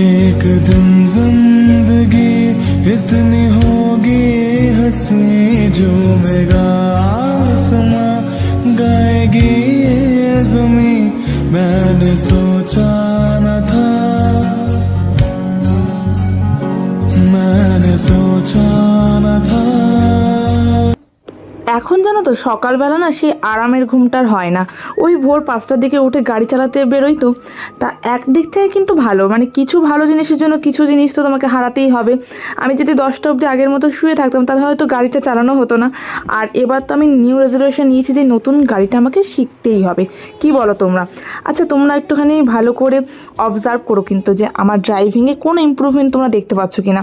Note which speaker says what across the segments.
Speaker 1: एक दिन ज़िंदगी इतनी होगी हँसी जो मेगा आसमां गाएगी ये जमी मैंने सोचा न था। मैंने सोचा न था।
Speaker 2: এখন জানো তো সকালবেলা না সেই আরামের ঘুমটার হয় না। ওই ভোর পাঁচটার দিকে উঠে গাড়ি চালাতে বেরোই তো। তা একদিক থেকে কিন্তু ভালো মানে কিছু ভালো জিনিসের জন্য কিছু জিনিস তো তোমাকে হারাতেই হবে। আমি যদি দশটা অবধি আগের মতো শুয়ে থাকতাম, তাহলে হয়তো গাড়িটা চালানো হতো না। আর এবার তো আমি নিউ রেজলিউশন নিয়েছি যে নতুন গাড়িটা আমাকে শিখতেই হবে। কি বলো তোমরা? আচ্ছা তোমরা একটুখানি ভালো করে অবজার্ভ করো কিন্তু যে আমার ড্রাইভিংয়ে কোনো ইম্প্রুভমেন্ট তোমরা দেখতে পাচ্ছ কি না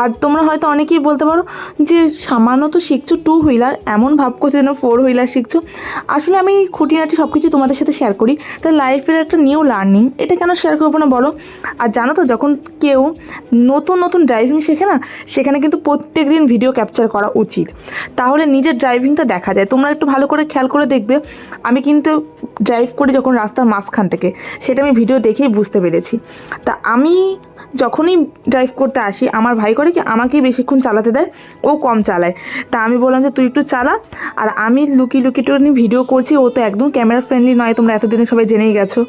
Speaker 2: আর তোমরা হয়তো অনেকেই বলতে পারো যে সামান্য তো শিখছো টু হুইলার এমন ভাব করছ যেন ফোর হুইলার শিখছো? আসলে আমি খুঁটিনাটি সব কিছু তোমাদের সাথে শেয়ার করি। তাই লাইফের একটা নিউ লার্নিং এটা কেন শেয়ার করব না বলো? আর জানো তো, যখন কেউ নতুন নতুন ড্রাইভিং শেখে না, সেখানে কিন্তু প্রত্যেক দিন ভিডিও ক্যাপচার করা উচিত। তাহলে নিজের ড্রাইভিংটা দেখা যায়। তোমরা একটু ভালো করে খেয়াল করে দেখবে। আমি কিন্তু ড্রাইভ করি যখন রাস্তার মাঝখান থেকে। সেটা আমি ভিডিও দেখেই বুঝতে পেরেছি। তা আমি যখনই ড্রাইভ করতে আসি, আমার ভাই করে কি আমাকেই বেশিক্ষণ চালাতে দেয়, ও কম চালায়। তা আমি বললাম যে, তুই একটু চালা। আর আমি লুকি লুকি একটু ভিডিও করছি, ও তো একদম ক্যামেরা ফ্রেন্ডলি নয়, তোমরা এতদিনে সবাই জেনেই গেছো।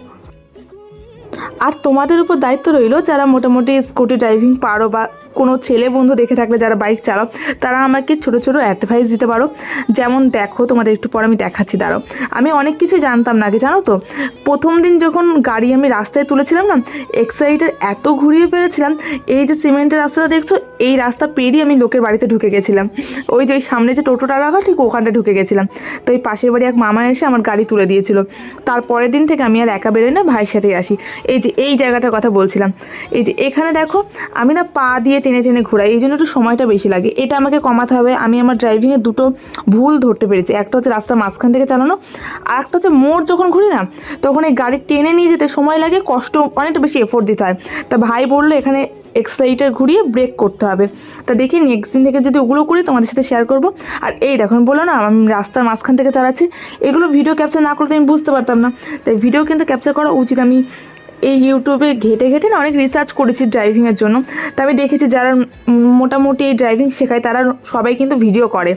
Speaker 2: আর তোমাদের উপর দায়িত্ব রইল যারা মোটামুটি স্কুটি ড্রাইভিং পারো বা কোনো ছেলে বন্ধু দেখে থাকলে যারা বাইক চালাও তারা আমাকে ছোটো ছোটো অ্যাডভাইস দিতে পারো। যেমন দেখো, তোমাদের একটু পর আমি দেখাচ্ছি, দাঁড়াও। আমি অনেক কিছু জানতাম না আগে, জানো তো? প্রথম দিন যখন গাড়ি আমি রাস্তায় তুলেছিলাম না এক্সাইটার এত ঘুরিয়ে ফেলেছিলাম, এই যে সিমেন্টের রাস্তাটা দেখছ, এই রাস্তা পেরিয়ে আমি লোকের বাড়িতে ঢুকে গেছিলাম। ওই যে ওই সামনে যে টোটোটা রাখা, ঠিক ওখানটা ঢুকে গেছিলাম। তো এই পাশের বাড়ি এক মামা এসে আমার গাড়ি তুলে দিয়েছিল। তারপরের দিন থেকে আমি আর একা বেরোই না, ভাইয়ের সাথেই আসি। এই যে এই জায়গাটার কথা বলছিলাম। এই যে এখানে দেখো, আমি না পা দিয়ে টেনে টেনে ঘোরাই, এই জন্য একটু সময়টা বেশি লাগে। এটা আমাকে কমাতে হবে। আমি আমার ড্রাইভিংয়ে দুটো ভুল ধরতে পেরেছি। একটা হচ্ছে রাস্তার মাঝখান থেকে চালানো, আর একটা হচ্ছে মোড় যখন ঘুরি না, তখন এই গাড়ি টেনে নিয়ে যেতে সময় লাগে, কষ্ট, অনেকটা বেশি এফোর্ট দিতে হয়। তা ভাই বলল, এখানে এক্সাইটার ঘুরিয়ে ব্রেক করতে হবে। তা দেখি নেক্সট দিন থেকে যদি ওগুলো করি, তোমাদের সাথে শেয়ার করব। আর এই দেখো, আমি বলল না, আমি রাস্তার মাঝখান থেকে চালাচ্ছি। এগুলো ভিডিও ক্যাপচার না করলে আমি বুঝতে পারতাম না। তাই ভিডিও কিন্তু ক্যাপচার করা উচিত। আমি এই ইউটিউবে ঘেটে ঘেটে না অনেক রিসার্চ করেছি ড্রাইভিংয়ের জন্য। তা আমি দেখেছি যারা মোটামুটি এই ড্রাইভিং শেখায়, তারা সবাই কিন্তু ভিডিও করে।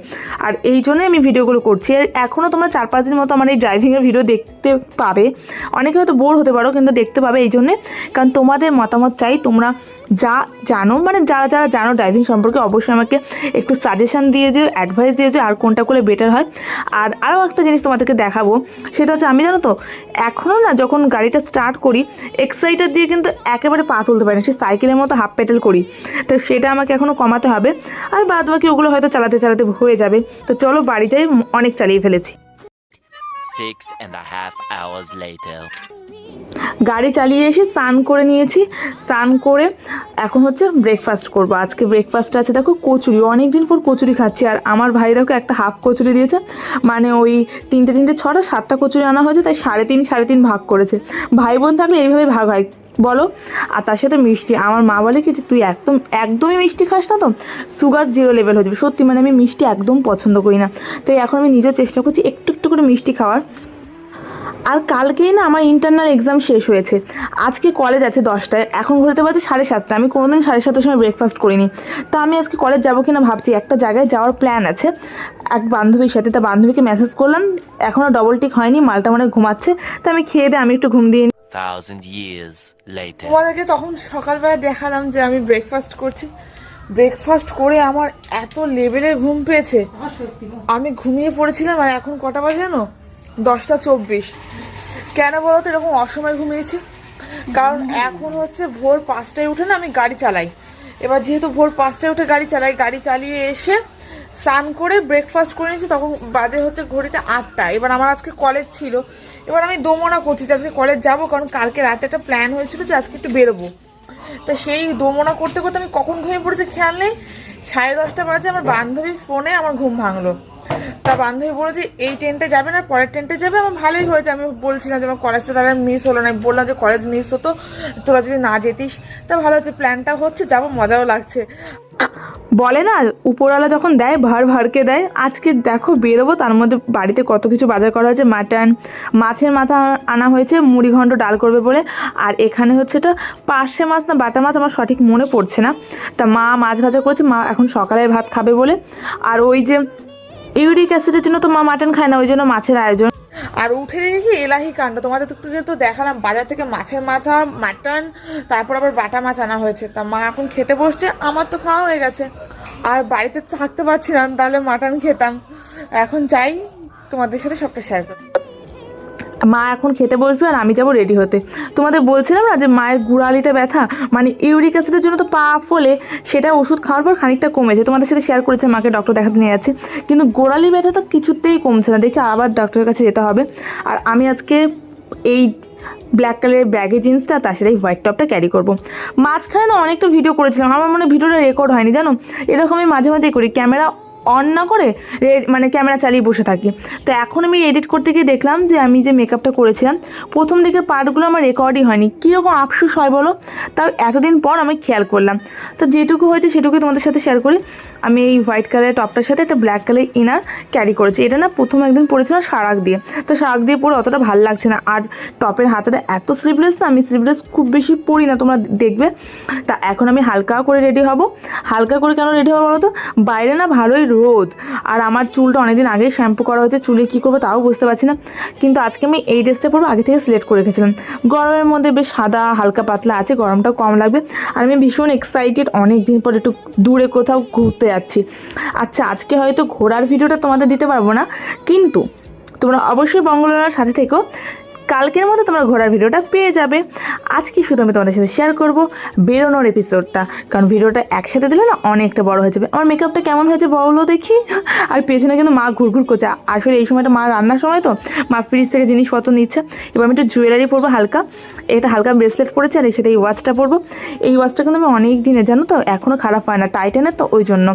Speaker 2: আর এই জন্যই আমি ভিডিওগুলো করছি। আর এখনও তোমরা চার পাঁচ দিন মতো আমার এই ড্রাইভিংয়ের ভিডিও দেখতে পাবে। অনেকে হয়তো বোর হতে পারো, কিন্তু দেখতে পাবে এই জন্যে। কারণ তোমাদের মতামত চাই, তোমরা যা জানো মানে যারা যারা জানো ড্রাইভিং সম্পর্কে, অবশ্যই আমাকে একটু সাজেশান দিয়ে যে অ্যাডভাইস দিয়ে যে আর কোনটা করলে বেটার হয়। আর আরও একটা জিনিস তোমাদেরকে দেখাবো, সেটা হচ্ছে আমি জানো তো এখনও না যখন গাড়িটা স্টার্ট করি এক্সাইটার দিয়ে কিন্তু একেবারে পা তুলতে পারি না। সে সাইকেলের মতো হাফ প্যাডেল করি। তো সেটা আমাকে এখনও কমাতে হবে। আর বাদ বাকি ওগুলো হয়তো চালাতে চালাতে হয়ে যাবে। তো চলো বাড়িতে অনেক চালিয়ে ফেলেছি।
Speaker 3: Six and a half hours later.
Speaker 2: গাড়ি চালিয়ে এসে স্নান করে নিয়েছি। স্নান করে এখন হচ্ছে ব্রেকফাস্ট করব। আজকে ব্রেকফাস্ট আছে, দেখো কচুরি। অনেক দিন পর কচুরি খাচ্ছি আর আমার ভাই দেখো একটা হাফ কচুরি দিয়েছে। মানে ওই তিনটে তিনটে, ছটা, সাতটা কচুরি আনা হয়েছে, তাই সাড়ে তিন সাড়ে তিন ভাগ করেছে। ভাই বোন থাকলে এইভাবে ভাগ হয়। বলো? আর তার সাথে মিষ্টি। আমার মা বলে কি যে, তুই একদম, একদমই মিষ্টি খাস না তো? সুগার জিরো লেভেল হয়ে যাবে। সত্যি মানে আমি মিষ্টি একদম পছন্দ করি না। তাই এখন আমি নিজেও চেষ্টা করছি একটু একটু করে মিষ্টি খাওয়ার। আর কালকেই না আমার ইন্টারনাল এক্সাম শেষ হয়েছে। আজকে কলেজ আছে দশটায় এখন ঘুরতে পারছি সাড়ে সাতটা। আমি কোনোদিন সাড়ে সাতটার সময় ব্রেকফাস্ট করিনি। তা আমি আজকে কলেজ যাব কিনা ভাবছি। একটা জায়গায় যাওয়ার প্ল্যান আছে। এক বান্ধবীর সাথে তা বান্ধবীকে মেসেজ করলাম। এখনও ডবল টিক হয়নি মালটা মানে ঘুমাচ্ছে। তা আমি খেয়ে দিয়ে আমি একটু ঘুম দিয়ে. তোমাদেরকে তখন সকালবেলা দেখালাম যে আমি ব্রেকফাস্ট করছি। ব্রেকফাস্ট করে আমার এত লেভেলের ঘুম পেয়েছে। আমি ঘুমিয়ে পড়েছিলাম আর এখন কটা বাজে জানো? দশটা চব্বিশ। কেন বলো তো এরকম অসময় ঘুমিয়েছি? কারণ এখন হচ্ছে ভোর পাঁচটায় উঠে না আমি গাড়ি চালাই। এবার যেহেতু ভোর পাঁচটায় উঠে গাড়ি চালাই গাড়ি চালিয়ে এসে স্নান করে ব্রেকফাস্ট করে নিয়েছি তখন বাজে হচ্ছে ঘড়িতে আটটা। এবার আমার আজকে কলেজ ছিল। এবার আমি দোমনা করছি যে আজকে কলেজ যাব কারণ কালকে রাতে একটা প্ল্যান হয়েছিল যে আজকে একটু বেরোবো। তা সেই দোমনা করতে করতে আমি কখন ঘুমিয়ে পড়েছি খেয়াল নেই? সাড়ে দশটা বাজে আমার বান্ধবীর ফোনে আমার ঘুম ভাঙলো। তা বান্ধবী বলল যে এই ট্রেনটা যাবে না, পরের ট্রেনটা যাবে, আমার ভালোই হয়েছে। আমি বলছিলাম যে আমার কলেজটা তারা মিস হলো না। বললাম যে কলেজ মিস হতো, তোরা যদি না যেতিস, তা ভালো হচ্ছে প্ল্যানটা হচ্ছে, যাব, মজাও লাগছে। বলে না, উপরওয়ালা যখন দেয়, ভার ভারকে দেয়, আজকে দেখো, বেরোবো, তার মধ্যে বাড়িতে কত কিছু বাজার করা হয়েছে মাটন মাছের মাথা আনা হয়েছে, মুড়ি ঘন্ট ডাল করবে বলে। আর এখানে হচ্ছে এটা, পার্শে মাছ না, বাটা মাছ আমার সঠিক মনে পড়ছে না। তা মা মাছ ভাজা করেছে, মা এখন সকালের ভাত খাবে বলে। আর ওই যে ইউরিক অ্যাসিডের জন্য তো মা মাটন খায় না, ওই জন্য মাছের আয়োজন।
Speaker 4: আর উঠে দেখি এলাহি কাণ্ড, তোমাদের তো দেখালাম, বাজার থেকে মাছের মাথা, মাটন, তারপর আবার বাটা মাছ আনা হয়েছে। তা মা এখন খেতে বসছে, আমার তো খাওয়া হয়ে গেছে। আর বাড়িতে থাকতে পারছি না, তাহলে মাটন খেতাম। এখন যাই, তোমাদের সাথে সবটা শেয়ার করতে।
Speaker 2: মা এখন খেতে বসবে আর আমি যাব রেডি হতে। তোমাদের বলছিলাম না যে মায়ের গুড়ালিতে ব্যথা? মানে ইউরিক অ্যাসিডের জন্য তো পা ফলে সেটা ওষুধ খাওয়ার পর খানিকটা কমেছে। তোমাদের সাথে শেয়ার করেছে, মাকে ডক্টর দেখাতে নিয়ে যাচ্ছে। কিন্তু গোড়ালি ব্যথা তো কিছুতেই কমছে না। দেখি আবার ডক্টরের কাছে যেতে হবে। আর আমি আজকে এই ব্ল্যাক কালারের ব্যাগে জিন্সটা তার সাথে এই হোয়াইট টপটা ক্যারি করব। মাঝখানে না অনেকটা ভিডিও করেছিলাম। আমার মনে ভিডিওটা রেকর্ড হয়নি, জানো? এরকম আমি মাঝে মাঝে করি। ক্যামেরা অন না করে মানে ক্যামেরা চালিয়ে বসে থাকি। তো এখন আমি এডিট করতে গিয়ে দেখলাম যে আমি যে মেকআপটা করেছিলাম, প্রথম দিকে পার্টগুলো আমার রেকর্ডই হয়নি। কীরকম আফসুস হয় বলো? তাও এতদিন পর আমি খেয়াল করলাম। তো যেটুকু হয়েছে সেটুকুই তোমাদের সাথে শেয়ার করি। আমি এই হোয়াইট কালারের টপটার সাথে একটা ব্ল্যাক কালার ইনার ক্যারি করেছি। এটা না প্রথম একদিন পরেছিলাম সারাক দিয়ে। তো সারাক দিয়ে পরে অতটা ভালো লাগছে না। আর টপের হাতাটা এত স্লিভলেস না, আমি স্লিভলেস খুব বেশি পরি না, তোমরা দেখবে। তা এখন আমি হালকা করে রেডি হব। হালকা করে কেন রেডি হব বলো তো? বাইরে না ভালোই রোদ। আর আমার চুলটা অনেকদিন আগেই শ্যাম্পু করা হয়েছে। চুলে কী করব তাও বুঝতে পারছি না। কিন্তু আজকে আমি এই ড্রেসটা পরবো, আগে থেকে সিলেক্ট করে রেখেছিলাম। গরমের মধ্যে বেশ সাদা, হালকা পাতলা আছে, গরমটাও কম লাগবে। আর আমি ভীষণ এক্সাইটেড অনেক দিন পর একটু দূরে কোথাও ঘুরতে যাচ্ছি। আচ্ছা আজকে হয়তো ঘোরার ভিডিওটা তোমাদের দিতে পারব না, কিন্তু তোমরা অবশ্যই বঙ্গলার সাথে থেকো। কালকের মতো তোমরা ঘোরার ভিডিওটা পেয়ে যাবে। আজকে শুধু আমি তোমাদের সাথে শেয়ার করব বেরোনোর এপিসোডটা কারণ ভিডিওটা একসাথে দিলে না অনেকটা বড় হয়ে যাবে। আমার মেকআপটা কেমন হয়েছে বলো দেখি। আর পেছনে কিন্তু মা ঘুরঘুর করছে। আসলে এই সময়টা মা রান্নার সময় তো। মা ফ্রিজ থেকে জিনিসপত্র নিচ্ছে। এবার আমি একটু জুয়েলারি পরবো হালকা। এটা হালকা ব্রেসলেট পরেছি আর সাথে এই ওয়াচটা পরবো। এই ওয়াচটা কিন্তু আমি অনেক দিনে, জানো তো এখনও খারাপ হয় না টাইটেনের তো, ওই জন্য।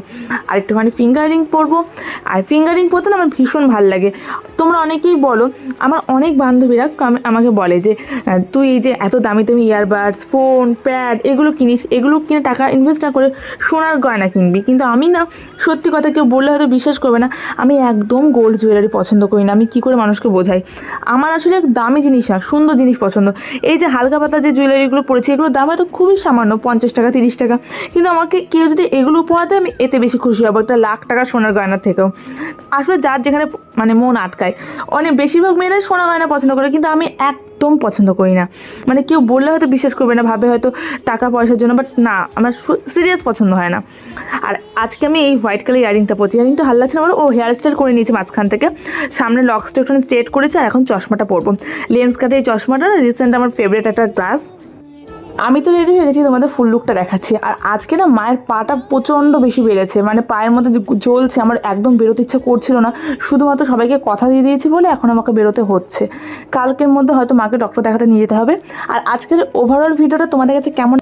Speaker 2: আর একটুখানি ফিঙ্গার রিং পরবো। আর ফিঙ্গার রিং পরতে না আমার ভীষণ ভালো লাগে। তোমরা অনেকেই বলো, আমার অনেক বান্ধবীরা আমাকে বলে যে তুই এই যে এত দামি দামি ইয়ারবাডস ফোন প্যাড এগুলো কিনিস, এগুলো কিনে টাকা ইনভেস্ট না করে সোনার গয়না কিনবি। কিন্তু আমি না, সত্যি কথা কেউ বললে হয়তো বিশ্বাস করবে না। আমি একদম গোল্ড জুয়েলারি পছন্দ করি না। আমি কী করে মানুষকে বোঝাই? আমার আসলে দামি জিনিস না, সুন্দর জিনিস পছন্দ। এই যে হালকা পাতলা যে জুয়েলারিগুলো পড়েছি, এগুলোর দাম হয়তো খুবই সামান্য, পঞ্চাশ টাকা, তিরিশ টাকা। কিন্তু আমাকে কেউ যদি এগুলো উপহার আমি এতে বেশি খুশি হব একটা লাখ টাকা সোনার গয়নার থেকেও। আসলে যার যেখানে মানে মন আটকায়। অনেক বেশিরভাগ মেয়েরা সোনা গয়না পছন্দ করে, কিন্তু আমি একদম পছন্দ করি না। মানে কেউ বললে হয়তো বিশ্বাস করবে না, ভাবে হয়তো টাকা পয়সার জন্য বাট না, আমার সিরিয়াস পছন্দ হয় না। আর আজকে আমি এই হোয়াইট কালার ইয়ারিংটা পরছি। ইয়ারিংটা হাল্লা ছিল না বলে ও হেয়ার স্টাইল করে নিয়েছি মাঝখান থেকে। সামনে লক্সটা একটু স্ট্রেট করেছে, আর এখন চশমাটা পরবো। লেন্স কাটে এই চশমাটা রিসেন্ট আমার ফেভারিট একটা গ্লাস আমি তো রেডি হয়ে গেছি তোমাদের ফুল লুকটা দেখাচ্ছি। আর আজকে না মায়ের পাটা প্রচণ্ড বেশি বেড়েছে। মানে পায়ের মধ্যে জ্বলছে, আমার একদম বেরোতে ইচ্ছা করছিল না। শুধুমাত্র সবাইকে কথা দিয়ে দিয়েছি বলে এখন আমাকে বেরোতে হচ্ছে। কালকের মধ্যে হয়তো মাকে ডক্টর দেখাতে নিয়ে যেতে হবে। আর আজকের ওভারঅল ভিডিওটা তোমাদের কাছে কেমন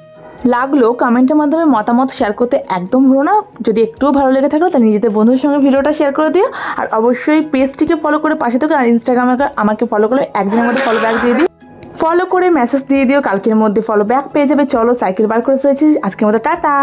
Speaker 2: লাগল কমেন্টের মাধ্যমে মতামত শেয়ার করতে একদম ভুলো না। যদি একটুও ভালো লেগে থাকল তাহলে নিজেদের বন্ধুদের সঙ্গে ভিডিওটা শেয়ার করে দিও। আর অবশ্যই পেজটিকে ফলো করে পাশে থেকে আর ইনস্টাগ্রামে আমাকে ফলো করে একদিনের মধ্যে ফলো ব্যাক দিয়ে দিও। ফলো করে মেসেজ দিয়ে দিও, কালকের মধ্যে ফলো ব্যাক পেয়ে যাবে। চলো সাইকেল বার করে ফেলেছি। আজকের মতো টাটা।